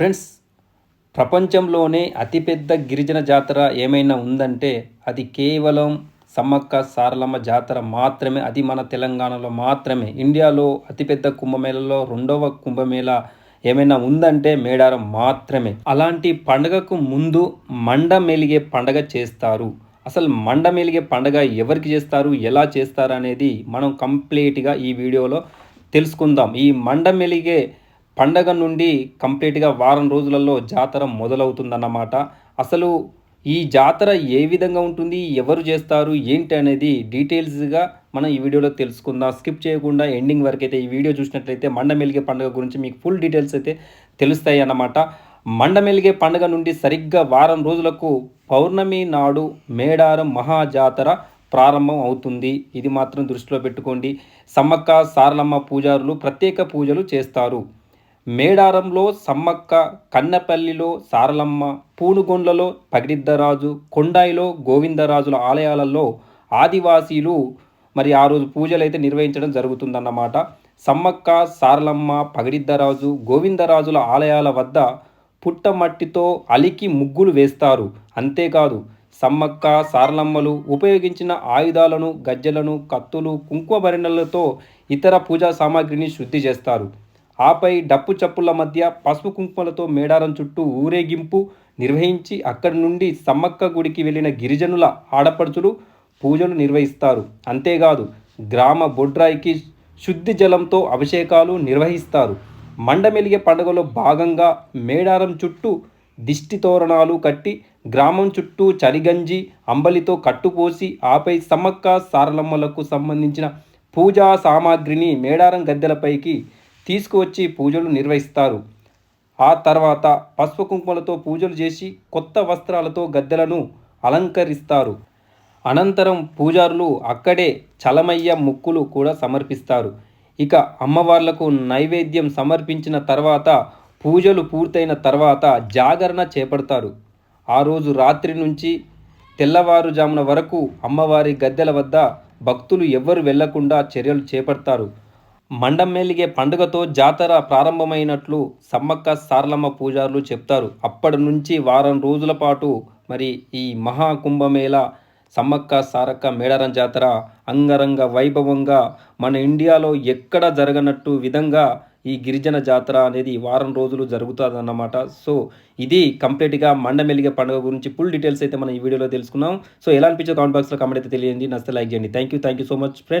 Friends ప్రపంచంలోనే అతిపెద్ద గిరిజన జాతర ఏమైనా ఉందంటే అది కేవలం సమ్మక్క సారలమ్మ జాతర మాత్రమే అది మన తెలంగాణలో మాత్రమే. ఇండియాలో అతిపెద్ద కుంభమేళలో రెండవ కుంభమేళ ఏమైనా ఉందంటే మేడారం మాత్రమే. అలాంటి పండగకు ముందు మండ మెలిగే పండగ చేస్తారు. అసలు మండ మెలిగే పండగ ఎవరికి చేస్తారు ఎలా చేస్తారు అనేది మనం కంప్లీట్గా ఈ వీడియోలో తెలుసుకుందాం. ఈ మండ మెలిగే పండగ నుండి కంప్లీట్గా వారం రోజులలో జాతర మొదలవుతుందన్నమాట. అసలు ఈ జాతర ఏ విధంగా ఉంటుంది? ఎవరు చేస్తారు? ఏంటి అనేది డీటెయిల్స్గా మనం ఈ వీడియోలో తెలుసుకుందాం. స్కిప్ చేయకుండా ఎండింగ్ వరకు అయితే ఈ వీడియో చూసినట్లయితే మండమెలిగే పండుగ గురించి మీకు ఫుల్ డీటెయిల్స్ అయితే తెలుస్తాయి అన్నమాట. మండమెలిగే పండుగ నుండి సరిగ్గా వారం రోజులకు పౌర్ణమి నాడు మేడారం మహాజాతర ప్రారంభం అవుతుంది. ఇది మాత్రం దృష్టిలో పెట్టుకోండి. సమ్మక్క సారలమ్మ పూజారులు ప్రత్యేక పూజలు చేస్తారు. మేడారంలో సమ్మక్క కన్నపల్లిలో సారలమ్మ పూనుగొండ్లలో పగిడిద్దరాజు కొండాయిలో గోవిందరాజుల ఆలయాలలో ఆదివాసీలు మరి ఆ రోజు పూజలు అయితే నిర్వహించడం జరుగుతుందన్నమాట. సమ్మక్క సారలమ్మ పగిడిద్దరాజు గోవిందరాజుల ఆలయాల వద్ద పుట్టమట్టితో అలికి ముగ్గులు వేస్తారు. అంతేకాదు సమ్మక్క సారలమ్మలు ఉపయోగించిన ఆయుధాలను గజ్జెలను కత్తులు కుంకుమ భరిణలతో ఇతర పూజా సామాగ్రిని శుద్ధి చేస్తారు. ఆపై డప్పు చప్పుల మధ్య పసుపు కుంకుమలతో మేడారం చుట్టూ ఊరేగింపు నిర్వహించి అక్కడి నుండి సమ్మక్క గుడికి వెళ్ళిన గిరిజనుల ఆడపడుచులు పూజలు నిర్వహిస్తారు. అంతేకాదు గ్రామ బొడ్రాయికి శుద్ధి జలంతో అభిషేకాలు నిర్వహిస్తారు. మండమెలిగే పండుగలో భాగంగా మేడారం చుట్టూ దిష్టి తోరణాలు కట్టి గ్రామం చుట్టూ చలిగంజి అంబలితో కట్టుపోసి ఆపై సమ్మక్క సారలమ్మలకు సంబంధించిన పూజా సామాగ్రిని మేడారం గద్దెలపైకి తీసుకువచ్చి పూజలు నిర్వహిస్తారు. ఆ తర్వాత పసుపు కుంకుమలతో పూజలు చేసి కొత్త వస్త్రాలతో గద్దెలను అలంకరిస్తారు. అనంతరం పూజారులు అక్కడే చలమయ్య ముక్కులు కూడా సమర్పిస్తారు. ఇక అమ్మవార్లకు నైవేద్యం సమర్పించిన తర్వాత పూజలు పూర్తయిన తర్వాత జాగరణ చేపడతారు. ఆ రోజు రాత్రి నుంచి తెల్లవారుజామున వరకు అమ్మవారి గద్దెల వద్ద భక్తులు ఎవ్వరు వెళ్ళకుండా చర్యలు చేపడతారు. మండమేలిగే పండుగతో జాతర ప్రారంభమైనట్లు సమ్మక్క సారలమ్మ పూజారులు చెప్తారు. అప్పటి నుంచి వారం రోజుల పాటు మరి ఈ మహాకుంభమేళ సమ్మక్క సారక్క మేడారం జాతర అంగరంగ వైభవంగా మన ఇండియాలో ఎక్కడ జరగనట్టు విధంగా ఈ గిరిజన జాతర అనేది వారం రోజులు జరుగుతుందన్నమాట. సో ఇది కంప్లీట్గా మండమెలిగే పండుగ గురించి ఫుల్ డీటెయిల్స్ అయితే మనం ఈ వీడియోలో తెలుసుకున్నాం. సో ఎలా అనిపించే కామెంట్ బాక్స్లో కామెంట్ అయితే తెలియండి. నచ్చితే లైక్ చేయండి. Thank you thank you so much friends.